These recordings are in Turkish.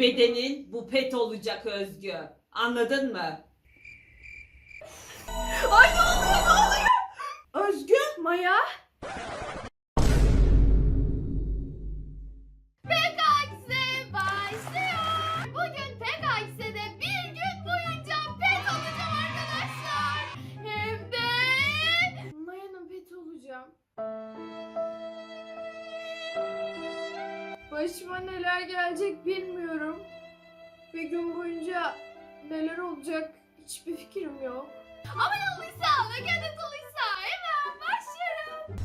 bedenin bu pet olacak Özgü. Anladın mı? Ay ne oluyor ne oluyor? Özgü? Maya. Başıma neler gelecek bilmiyorum. Bir gün boyunca neler olacak hiçbir fikrim yok. Abone olduysa ve adet oluysa hemen başlıyorum.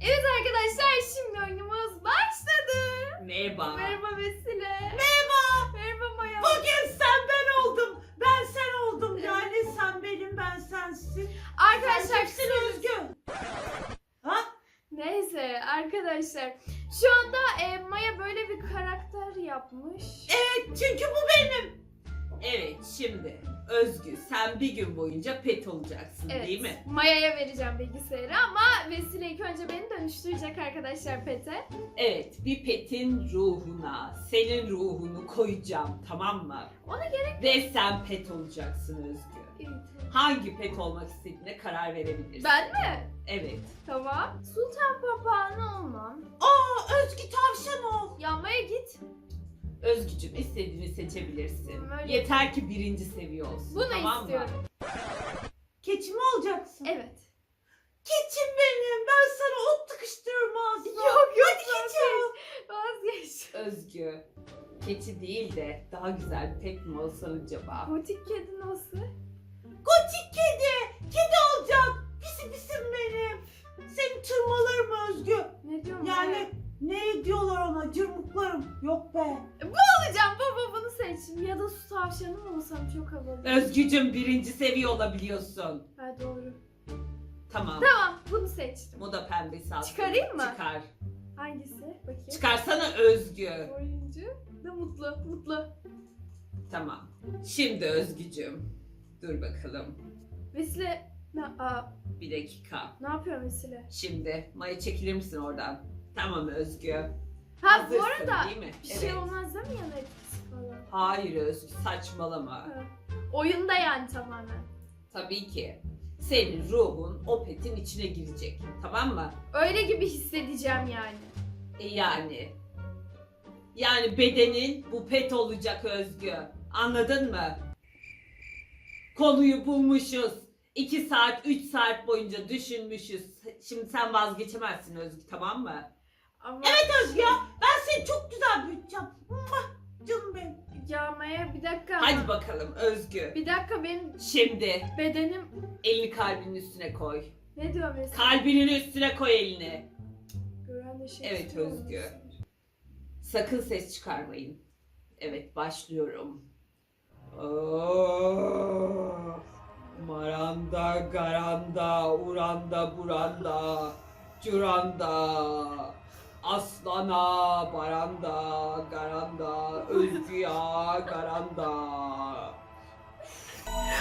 Evet arkadaşlar şimdi oyunumuz başladı. Merhaba. Merhaba Vesile. Merhaba. Merhaba Maya. Bugün sen ben oldum. Ben sen oldum. Yani sen benim ben sensin. Arkadaşlar Sen kimsin Özgü? Ha? Neyse arkadaşlar şu anda e, Maya böyle bir karakter yapmış. Evet çünkü bu benim. Evet şimdi Özgü sen bir gün boyunca pet olacaksın Evet. değil mi? Maya'ya vereceğim bilgisayarı ama Vesile ilk önce beni dönüştürecek arkadaşlar pete. Evet bir petin ruhuna senin ruhunu koyacağım tamam mı? Ona gerek Ve sen pet olacaksın Özgü. Hangi pet olmak istediğine karar verebilirsin. Ben mi? Evet. Tamam. Sultan papağanı olmam. Aa Özgü tavşan ol. Ya Maya git. Özgücüm istediğini seçebilirsin. Öyle. Yeter ki birinci seviye olsun. Bunu tamam mı? istiyorum. Keçi mi olacaksın? Evet. Keçim benim. Ben sana ot tıkıştırmaz. Yok yok Hadi keçi ol. Vazgeç. Özgü. Keçi değil de daha güzel bir pet mi olsan acaba? Gotik kedi nasıl? Kedi. Kedi olacak. Pisi pisim benim. Seni tırmalarım Özgü. Ne diyorum Yani ne diyorlar ona? Cırmıklarım. Yok be. alacağım baba bunu seçtim. Ya da su tavşanı mı olsam çok havalı. Özgücüm birinci seviye olabiliyorsun. Ha doğru. Tamam. Tamam bunu seçtim. Moda pembesi al. Çıkarayım mı? Çıkar. Hangisi? Bakayım. Çıkarsana Özgü. Oyuncu da mutlu. Mutlu. Tamam. Şimdi Özgücüm. Dur bakalım. Vesile ne, aa, Bir dakika. ne yapıyor Vesile? Şimdi Maya çekilir misin oradan? Tamam Özgü. Ha Hazırsın bu arada değil mi? bir şey olmaz değil mi yan etkisi falan? Hayır Özgü saçmalama. Ha. Oyunda yani tamamen. Tabii ki. Senin ruhun o petin içine girecek. Tamam mı? Öyle gibi hissedeceğim yani. E yani. Yani bedenin bu pet olacak Özgü. Anladın mı? Konuyu bulmuşuz. 2 saat, 3 saat boyunca düşünmüşüz. Şimdi sen vazgeçemezsin Özgü tamam mı? Ama Evet Özgü ya. Ben seni çok güzel büyüteceğim. Muah, Canım benim. ya Maya bir dakika. Hadi bakalım Özgü. Bir dakika benim Şimdi bedenim elini kalbinin üstüne koy. ne diyor Vesile? Kalbinin üstüne koy elini. Gören de şey Evet, istiyor Özgü. musun? Sakın ses çıkarmayın. Evet başlıyorum. Oh, maranda, garanda, uranda, buranda, curanda, aslana, baranda, garanda, özgüya, garanda.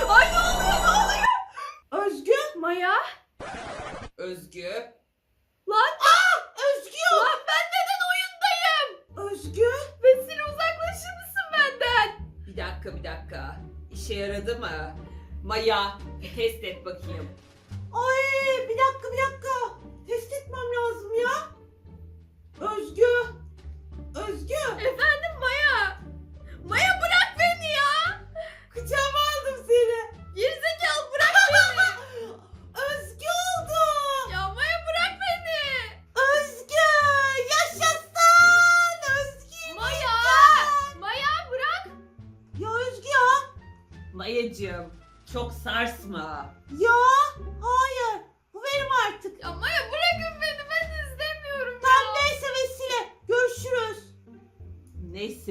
Ay ne oluyor ne oluyor? Özgü, Maya? Özgü. Lan! Özgü! Lan ben neden oyundayım? Özgü! Vesile uzaklaşır mısın benden? Bir dakika bir dakika. İşe yaradı mı? Maya test et bakayım.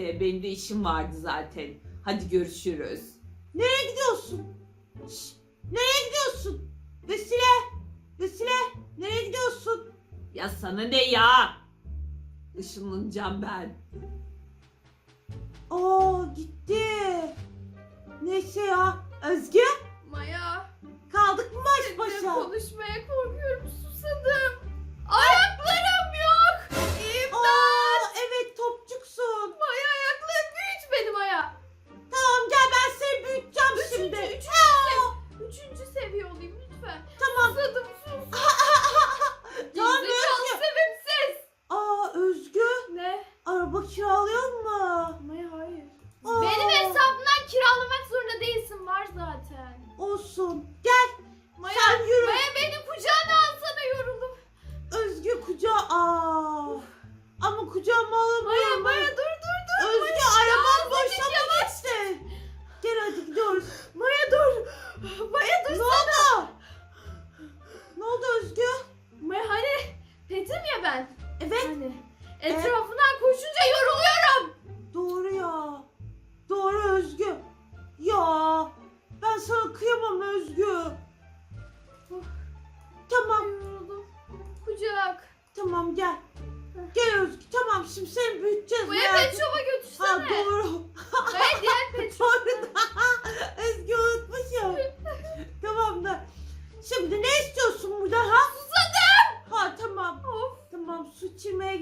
Neyse benim de işim vardı zaten. Hadi görüşürüz. Nereye gidiyorsun? Şş, nereye gidiyorsun? Vesile. Vesile. Nereye gidiyorsun? Ya sana ne ya? Işınlanacağım ben. Aa gitti. Neyse ya. Özge Maya! kaldık mı baş Seninle başa? konuşmaya korkuyorum susadım. Ayaklarım kiralıyor mu? Hayır hayır. Aa. Benim hesabımdan kiralamak zorunda değilsin var zaten. Olsun.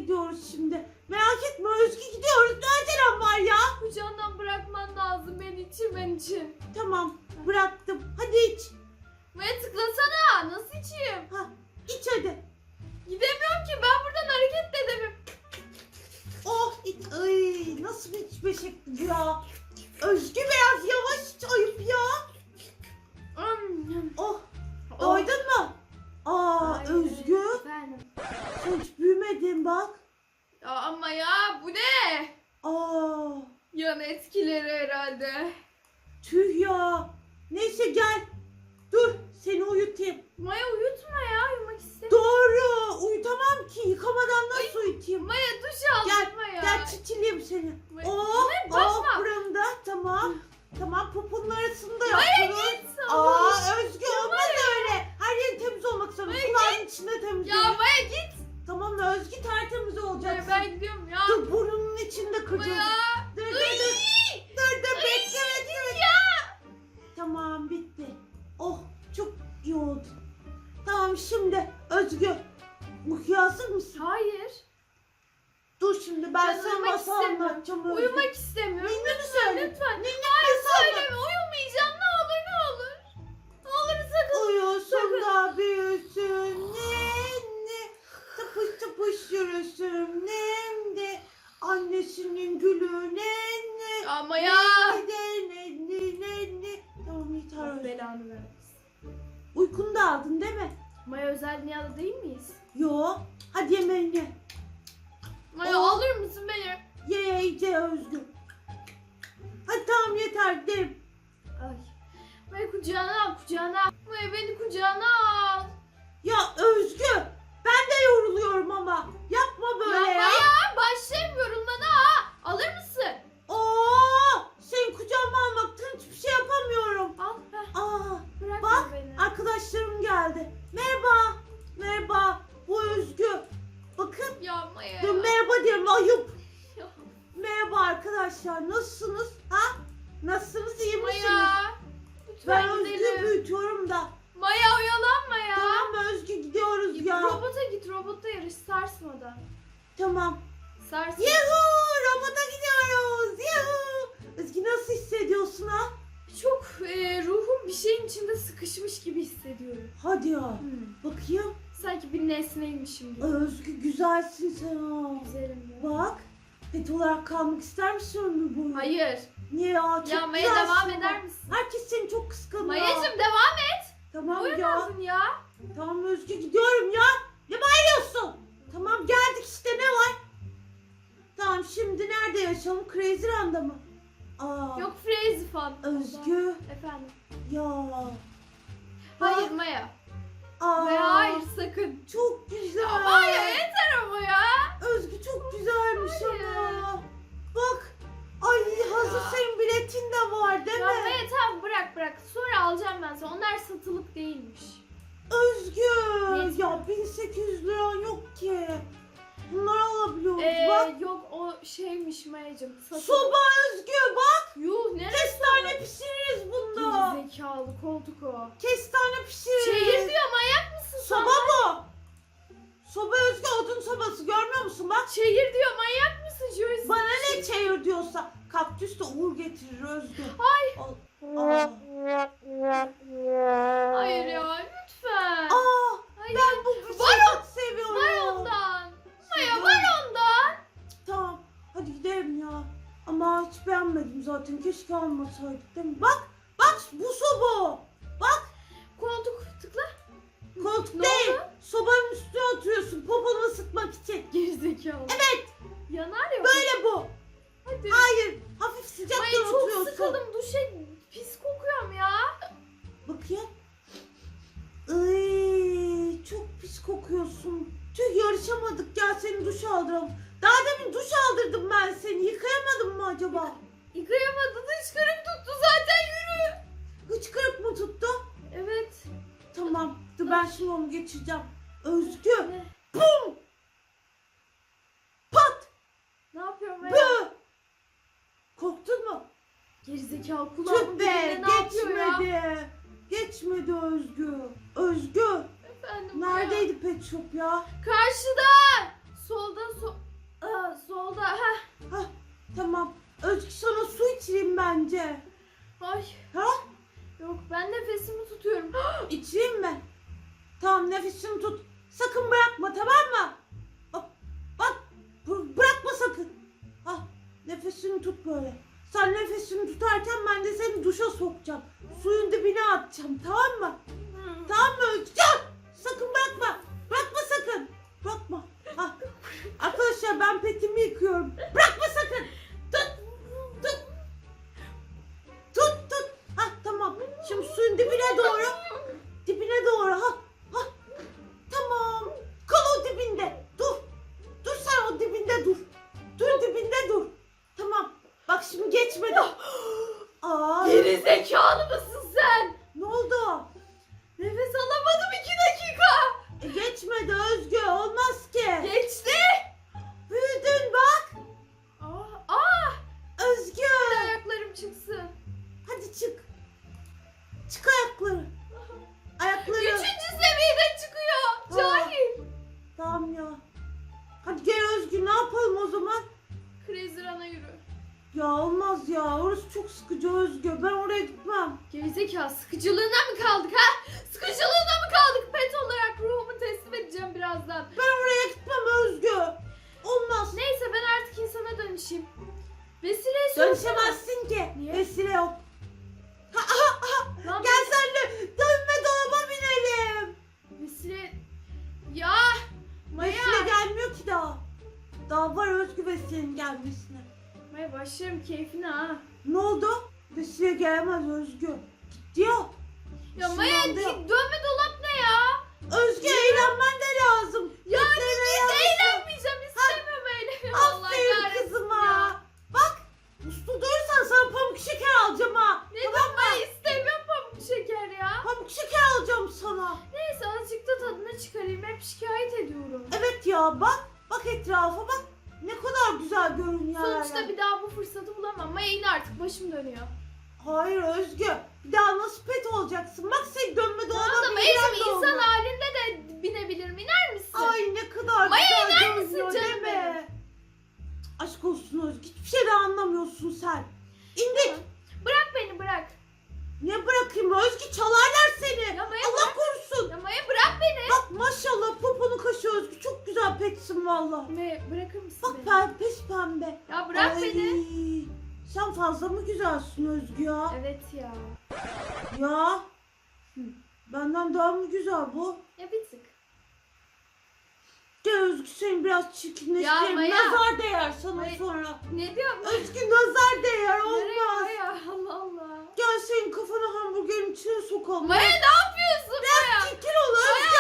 Gidiyoruz şimdi. Merak etme Özgü gidiyoruz. Ne acelem var ya? Kucağından bırakman lazım beni içirmen için. Tamam bıraktım. Hadi iç. Maya tıklasana. Nasıl içeyim? İç hadi. Gidemiyorum ki ben buradan hareket de edemiyorum. Oh iç. Ay nasıl bir içme şekli ya? Özgü biraz yavaş iç ayıp ya. Oh Oh. doydun mu? Aa Ay, Özgü Efendim. sen hiç büyümedin bak. Ya ama ya bu ne? Aa Yan etkileri herhalde. tüh ya. Neyse gel. Dur seni uyutayım. Maya uyutma ya uyumak istemiyorum. Doğru uyutamam ki yıkamadan nasıl uyutayım? Maya duş al Gel, Maya. Gel çitileyim seni. Maya- Oh, Ne? oh buramda tamam. Tamam poponun arasında Maya yapıyoruz. git Ye ye iyice Özgür Hadi tamam yeter gidelim Ay. Maya kucağına al kucağına al. Beni kucağına al. Ya Özgür ben de yoruluyorum ama Yapma böyle ya ya, Maya başlarım yorulmana ha. Alır mısın? Oo, Senin kucağıma almaktan hiçbir şey yapamıyorum Al. Heh, Aa bırak Bak, beni. Arkadaşlarım geldi. Merhaba. Merhaba. Bu Özgü. Bakın. Ya Maya. Dur merhaba diyorum. Ayıp. Merhaba arkadaşlar. Nasılsınız? Ha? Nasılsınız? iyi misiniz? Maya. Ben Lütfen Özgü gidelim. büyütüyorum da. Maya oyalanma ya. Tamam Özgü gidiyoruz Git ya. robota git robota yarış sarsmadan. Tamam. Sarsma. Yuhuu robota gidiyoruz. Yuhuu. Özgü nasıl hissediyorsun ha? Çok e, ruhum bir şeyin içinde sıkışmış gibi hissediyorum. Hadi ya. Hmm. Bakayım. Sanki bir nesneymişim gibi. Özgü güzelsin sen ha. Güzelim ya. Bak. Pet olarak kalmak ister misin ömür boyu? Hayır. Niye ya? Çok ya Maya güzelsin devam bak. eder misin? Herkes seni çok kıskanıyor. Mayacım devam et. Tamam ya. Uyumadın ya. Tamam Özgü gidiyorum ya. Ne bağırıyorsun? Tamam geldik işte ne var? Tamam şimdi nerede yaşayalım? Crazy Run'da mı? Aa, Yok Crazy Fun. Özgü Efendim. ya. Hayır Maya. Aa, Maya hayır sakın. Çok güzel. Ya Maya yeter ama ya. Özgü çok güzelmiş Hayır. ama. Bak. Ay hazır Ya. senin biletin de var değil Ya mi? Maya tamam bırak bırak. Sonra alacağım ben sana. Onlar satılık değilmiş. Özgü. Neyse. Ya 1800 lira yok ki. Bunları alabiliyoruz Ee, bak. yok o şeymiş Mayacım. Soba Özgü bak. Yuh neresi? Kestane pişiririz bunda. Zekalı koltuk o. Kestane pişiririz. Çeyir diyor manyak mısın sen? Soba bu. Soba Özgü odun sobası görmüyor musun bak. Çeyir diyor manyak mısın Joyce? Bana ne çayır diyorsa. Kaktüs de uğur getirir Özgü. Ay. Aa. Hayır ya lütfen. Aa, Hayır. ben bu bir Var çok seviyorum. Var ondan. Maya var ondan. Tamam hadi gidelim ya. Ama hiç beğenmedim zaten. Keşke almasaydık değil mi? Bak bak bu soba. Koltuk tıkla. Koltuk Ne değil. oldu? Sobanın üstüne oturuyorsun poponu ısıtmak için. Geri zekalı. Evet Yanar ya. böyle bu. Hadi. Hayır hafif sıcaktan Maya çok oturuyorsun. sıkıldım. Duşa pis kokuyorum ya. Bakayım. Iy, çok pis kokuyorsun. Tüh yarışamadık gel seni duş aldıralım. Daha demin duş aldırdım ben seni. Yıkayamadım mı acaba? Yıkayamadın hıçkırık tuttu. Hıçkırık mı tuttu? Evet. Tamam. Dur ben şimdi onu geçireceğim. Özgü. Ne? Pum. Pat. Ne yapıyorum ben? Bı. Korktun mu? Gerizekalı kulağımın Tüh be. yapıyor ya? Geçmedi. Geçmedi Özgü. Özgü. Efendim ya. Neredeydi pet shop ya? Karşıda. Solda so Aa, solda. Heh. Hah tamam. Özgü sana su içireyim bence. Ay. Ha? Yok ben nefesimi tutuyorum. İçireyim mi? Tamam nefesini tut. Sakın bırakma tamam mı? Bak, bak bı- bırakma sakın. Ah nefesini tut böyle. Sen nefesini tutarken ben de seni duşa sokacağım. Suyun dibine atacağım tamam mı? Tamam mı Özgü? Sakın bırakma. Bırakma sakın. Bırakma. Ah. Arkadaşlar ben petimi yıkıyorum. Bırakma çok sıkıcı Özgü. Ben oraya gitmem. Gerizekalı sıkıcılığına mı kaldık ha? Hayır Özgü. Seni biraz Ya çirkinleştirelim. Maya. Nazar değer sana Maya. sonra. Ne diyorsun? Özgü nazar değer Nereye olmaz. Maya? Allah Allah. Gel senin kafana hamburgerin içine sokalım. Maya ne yapıyorsun Maya? Çekil ol Özgü.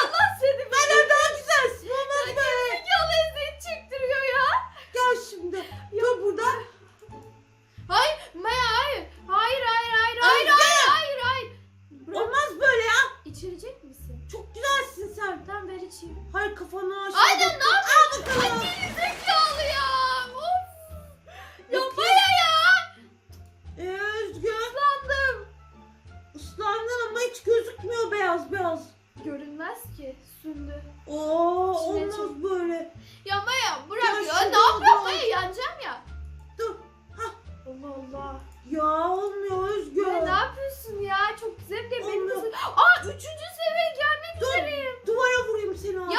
Tamam ver içeyim. Hayır kafanı aşağı. Aynen ne yapıyorsun? bakalım. Ay gerizekalı ya. Of. Ya Yok Maya ya. Ee, Özgü. Islandım. Islandın ama hiç gözükmüyor beyaz beyaz. Görünmez ki. Sündü. Oo İçine olmaz çok- böyle. Ya Maya bırak Ya ya. Ne yapıyorsun dur. Maya? Yanacağım ya. Dur. Allah Allah. Ya olmuyor Özgü. Ya ne yapıyorsun ya? Çok güzel de benim Olmuyor. kızım. Aa üçüncü seviyeye gelmek Dur. üzereyim. Ya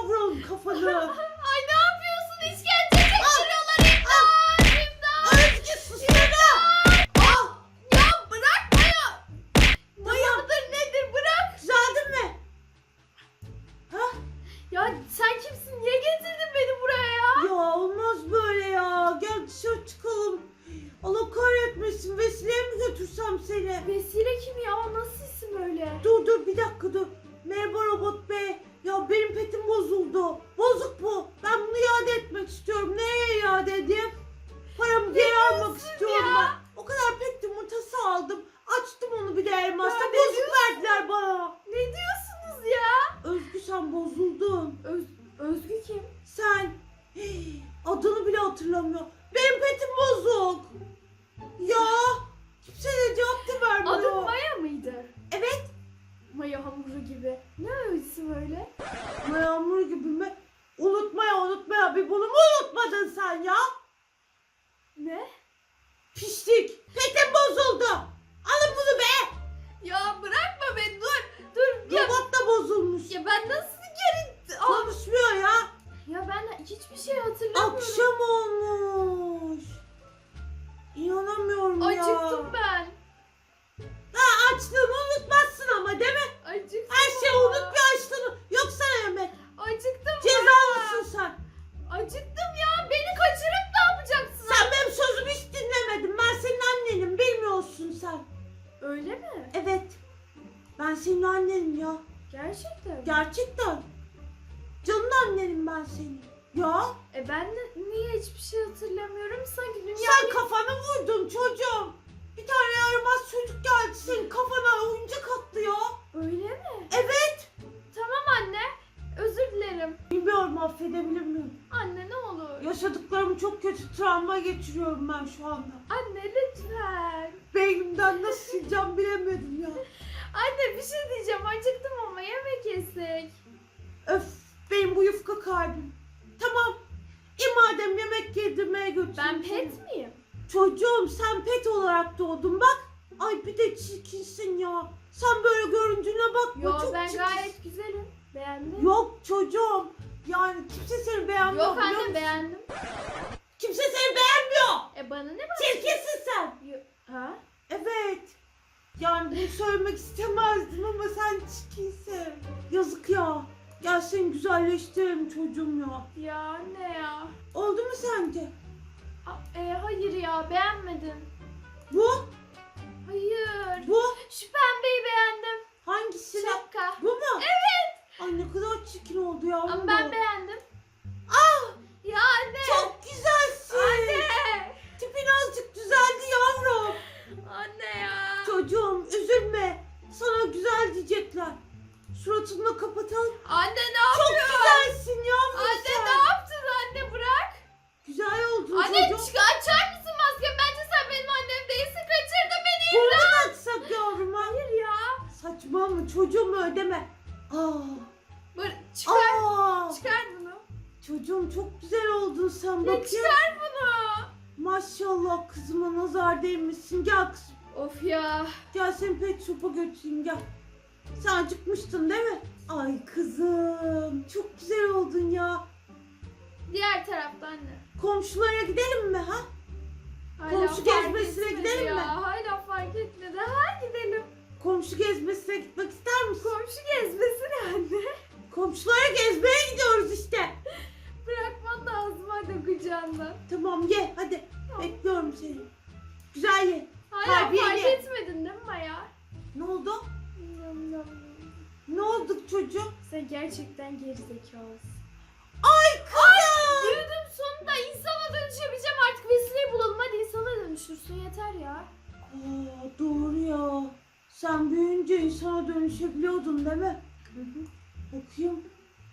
kavralım kafanı. Ya E ben de niye hiçbir şey hatırlamıyorum? Sanki dünya... sen kafanı vurdun çocuğum. Bir tane yaramaz çocuk geldi senin kafana oyuncak attı ya. Öyle mi? Evet. Tamam anne. Özür dilerim. Bilmiyorum affedebilir miyim? Anne ne olur. Yaşadıklarımı çok kötü travma geçiriyorum ben şu anda. Anne lütfen. Beynimden nasıl sileceğim bilemedim ya. Anne bir şey diyeceğim. Acıktım ama yemek yesek. Öf benim bu yufka kalbim. Tamam. E madem yemek yedirmeye götüreyim. Ben pet miyim? Çocuğum sen pet olarak doğdun bak. Ay bir de çirkinsin ya. Sen böyle göründüğüne bakma. Yo çok ben çirkinsin. gayet güzelim. Beğendin? Yok çocuğum. Yani kimse seni beğenmiyor Yok biliyor anne musun? beğendim. Kimse seni beğenmiyor. E bana ne bak? Çirkinsin sen. Yo- Ha? Evet. Yani bunu söylemek istemezdim ama sen çirkinsin. Yazık ya. Gel seni güzelleştirelim çocuğum ya. Ya anne ya. Oldu mu sence? A- e, hayır ya beğenmedim. Bu? Hayır. Bu? Şu pembeyi beğendim. Hangisini? Şapka. Bu mu? Evet. Ay ne kadar çirkin oldu ya. Ama ben beğendim. Ah! Ya anne. Çok güzelsin. Anne. Tipin azıcık düzeldi yavrum. Anne ya. Çocuğum üzülme. Sana güzel diyecekler. Suratını da kapatalım. Anne ne Çok yapıyorsun? güzelsin yavrum Anne sen. ne yaptın anne bırak. Güzel oldun Anne çocuğum. çık açar mısın maskemi? Bence sen benim annem değilsin. Kaçırdın beni. Bunu açsak yavrum ha. Hayır ya. Saçma mı? Çocuğumu ödeme. Aa. Bır çıkar. Aa. Çıkar bunu. Çocuğum çok güzel oldun sen Ya bakayım. çıkar bunu. Maşallah kızıma nazar değmesin. Gel kızım. Of ya. Gel seni pet shop'a götüreyim gel. Sen acıkmıştın değil mi? Ay kızım çok güzel oldun ya. Diğer tarafta anne. Komşulara gidelim mi ha? Hala Komşu fark gezmesine etmedi gidelim ya. mi? Hala fark etmedi. Ha gidelim. Komşu gezmesine gitmek ister misin? Komşu gezmesine anne. Komşulara gezmeye gidiyoruz işte. Bırakman lazım hadi kucağından. Tamam ye hadi. Bekliyorum seni. Güzel ye. Hala Terbiyeli. fark etmedin değil mi Maya? Ne oldu? Ne olduk çocuğum? Sen gerçekten gerizekalısın. Ay kızım. Büyüdüm sonunda insana dönüşebileceğim artık vesileyi bulalım hadi insana dönüşürsün yeter ya. Aa, doğru ya. Sen büyüyünce insana dönüşebiliyordun değil mi? Bakayım.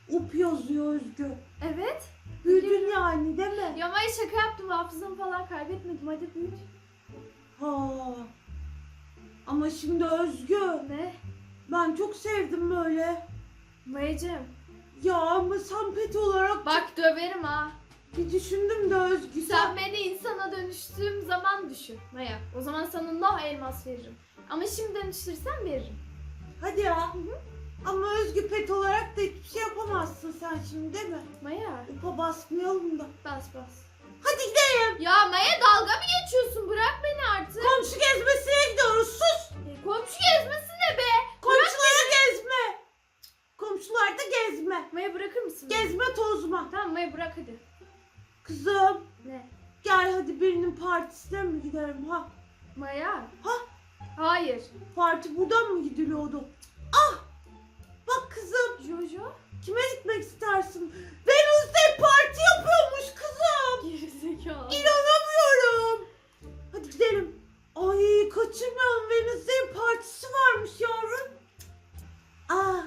Up yazıyor Özgü. Evet. Büyüdün yani değil mi? Ya Maya şaka yaptım hafızamı falan kaybetmedim hadi büyüt. Ha. Ama şimdi Özgü. Ne? Ben çok sevdim böyle. Mayacığım. Ya ama sen pet olarak Bak döverim ha. bir düşündüm de Özgü Sen beni insana dönüştüğüm zaman düşün Maya. O zaman sana no elmas veririm. Ama şimdi dönüştürsen veririm. Hadi ya. Ama Özgü pet olarak da hiçbir şey yapamazsın sen şimdi değil mi? Maya Upa basmayalım da. bas bas. Hadi gidelim. Ya Maya dalga mı geçiyorsun? Bırak beni artık. Komşu gezmesine gidiyoruz. Sus. Komşu gezmesi ne be? Komşulara gezme. Komşularda gezme. Maya bırakır mısın? Gezme tozma. Tamam Maya bırak hadi. Kızım Ne? gel hadi birinin partisine mi gidelim ha? Maya. Hayır. Parti buradan mı gidiliyordu? Ah! Bak kızım Jojo? kime gitmek istersin? Wednesday parti yapıyormuş kızım. Gerizekalı. İnanamıyorum. Kaçırmayalım Wednesday'in partisi varmış yavrum. Aa,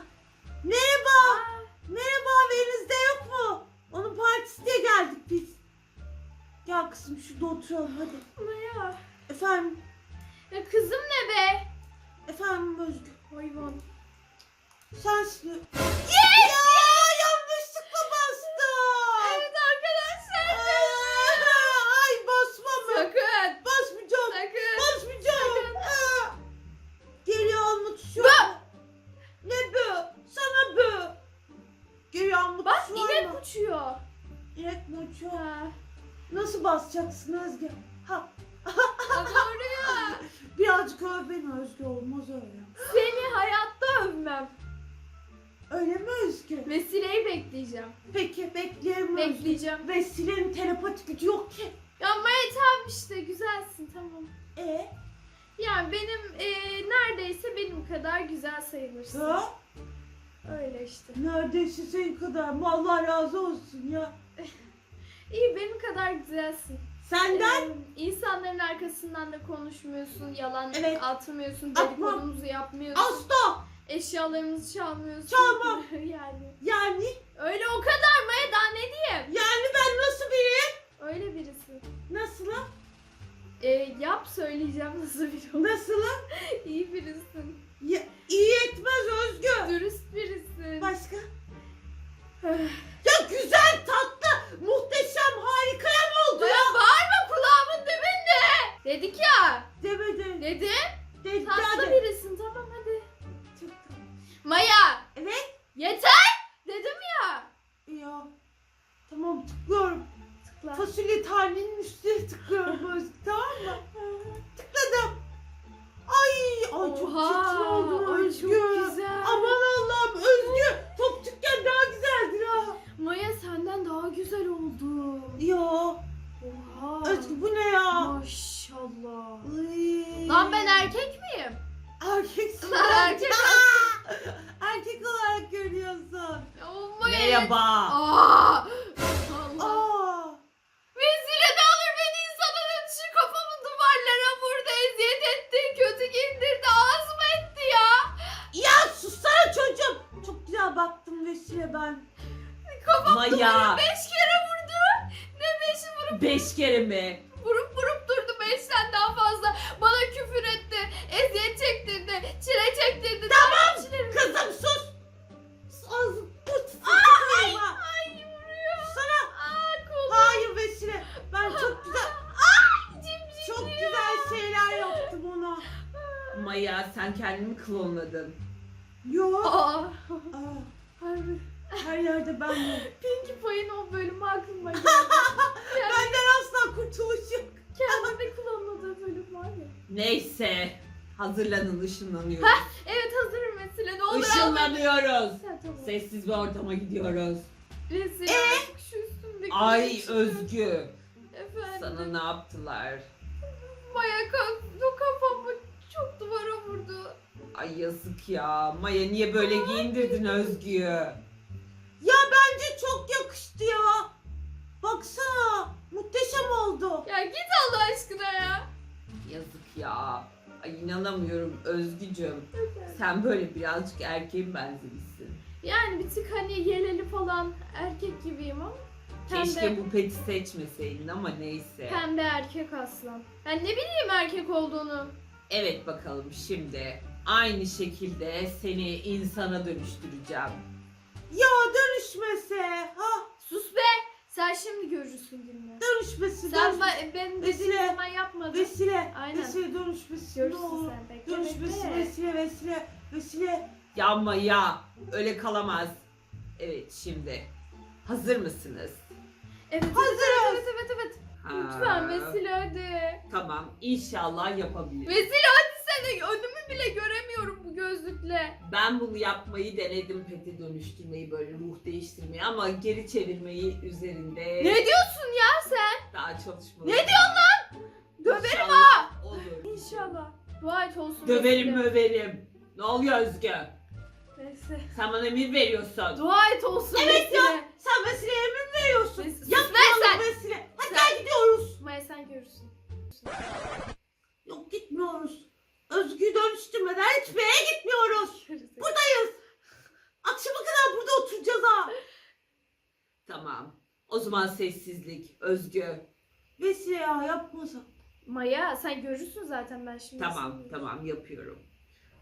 merhaba. Aa, Merhaba Wednesday yok mu? Onun partisi diye geldik biz. Gel kızım şurada oturalım hadi. Maya. Efendim, Ya kızım ne be? efendim Özgür. Hayvan. Sensin. Yes! Ya uçuyor. İnek mi uçuyor? Ha. Nasıl basacaksın Özge? Ha, Ya Doğru ya. birazcık öv beni Özge olmaz öyle. Seni hayatta övmem. Öyle mi Özge? Vesileyi bekleyeceğim. Peki bekleyelim Özge. Bekleyeceğim. Vesile'nin telepati gücü yok ki. Maya tamam işte güzelsin tamam. E? Yani benim eee, neredeyse benim kadar güzel sayılırsın. Ha? Öyle işte. Neredeyse senin kadar. Allah razı olsun ya. İyi benim kadar güzelsin. Senden? Ee, insanların arkasından da konuşmuyorsun, yalan Evet. atmıyorsun, Atmam. dedikodumuzu yapmıyorsun, Asla. eşyalarımızı çalmıyorsun. Çalmam. yani. Yani, Öyle o kadar Maya daha ne diyeyim? yani ben nasıl biriyim? Öyle birisi. Nasılım? Ee, yap söyleyeceğim nasıl biri olduğunu. Nasılım? İyi birisin. Merhaba. Aa. Allah. Aa. Vesile ne olur beni insanın şu kafamı duvarlara vurdu, eziyet etti, kötü giydirdi, ağzıma etti ya. Ya sussana çocuğum. Çok güzel baktım Vesile ben. Kafam duvara beş kere vurdu. Ne beşi vurup Beş kere mi? Neyse. Hazırlanın ışınlanıyoruz. Evet hazırım Vesile ne olur. Işınlanıyoruz. Sen tamam. Sessiz bir ortama gidiyoruz. Vesile artık şu üstümdeki Ay şey- Özgü. Efendim. Sana ne yaptılar? Maya kalktı kafamı çok duvara vurdu. Ay yazık ya. Maya niye böyle giyindirdin Özgü'yü? Ya bence çok yakıştı ya. Baksana. Muhteşem oldu. Ya git Allah aşkına ya. Yazık ya. Ay inanamıyorum Özgücüm. Sen böyle birazcık erkeğin benzemişsin. Yani bir tık hani yeleli falan erkek gibiyim ama. Pembe, Keşke bu peti seçmeseydin ama neyse. pembe erkek aslan. Ben ne bileyim erkek olduğunu. Evet bakalım şimdi aynı şekilde seni insana dönüştüreceğim. Ya dönüşmese. Ha Sus be. Sen şimdi görürsün gününü. dönüşmesi. Sen dönüş- ba- ben dediğim Vesile, zaman yapmadın. Vesile. Aynen. Vesile dönüşmesi. Görürsün ne olur. sen. Bekle Dönüşmesi bekle. vesile vesile vesile. Yanma ya öyle kalamaz. Evet şimdi hazır mısınız? Evet, evet, Hazırız. evet, evet, evet. Ha, Lütfen Vesile hadi. Tamam inşallah yapabilirim. Vesile hadi seni önümü bile göremiyorum gözlükle. Ben bunu yapmayı denedim peti dönüştürmeyi böyle ruh değiştirmeyi ama geri çevirmeyi üzerinde Ne diyorsun ya sen? daha çalışmalarım Ne diyorsun lan? Döverim ha! Olur. İnşallah. Dua et olsun. Döverim Vesile. möverim. Ne oluyor Özgü? Neyse. Sen bana emir veriyorsun. Dua et olsun. Evet ya. Vesile. Sen Vesile'ye emir mi veriyorsun? Sus Yapmayalım lan sen. Vesile. Hadi gel gidiyoruz. Maya sen görürsün. Yok gitmiyoruz. Özgü dönüştürmeden hiçbir yere gitmiyoruz. Buradayız. Akşama kadar burada oturacağız ha. Tamam. O zaman sessizlik. Özgü. Vesile ya yapmasak. Maya sen görürsün zaten ben şimdi. Tamam tamam yapıyorum.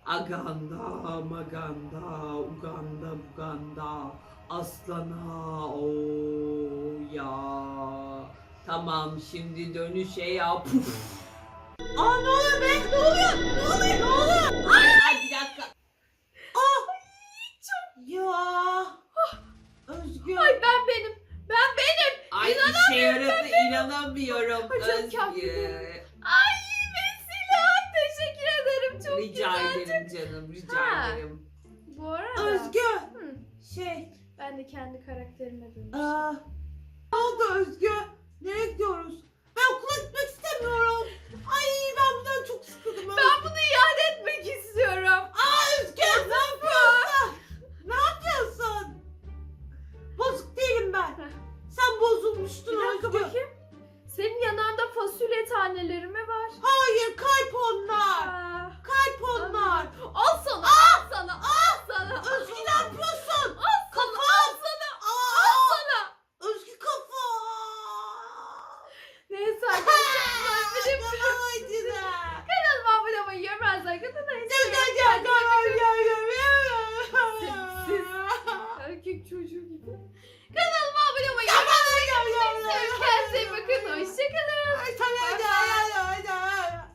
Aganda, maganda, uganda, buganda, aslana, o ya. Tamam şimdi dönüşe ya. Puf. Aa ne oluyor be? Ne oluyor? Ne oluyor? Ne oluyor? Ay, ay bir dakika. Ya. Özgü. Ay ben benim. Ben benim. Ay işe yaradı inanamıyorum. Hocam Özgü. kahve Ay Vesile teşekkür ederim çok Rica güzel. ederim canım rica Ha. ederim. Bu arada Özgü. Hı, Şey. ben de kendi karakterime dönüştüm. Aa, ne oldu Özgü? Nereye gidiyoruz? Ben okula gitmek istemiyorum. Ay ben bundan çok sıkıldım. Ben bunu iade etmek istiyorum. Sen Bir dakika Özgü. bakayım. Senin yanında fasulye taneleri mi var? Hayır kalp onlar. Aa, Kalp onlar. al sana, al sana, al sana. Özgü ne yapıyorsun? Al sana, al sana, Aa, al sana. Özgü kafa. Neyse arkadaşlar. Canım acıdı. kanalıma abone olmayı, yorum yazmayı, kadınlar Gel gel gel gel gel Sessiz. gel. Erkek çocuğu gibi. Kanalıma abone olmayı unutmayın. Kendinize bakın. Hoşçakalın. Ay tamam. Bye bye.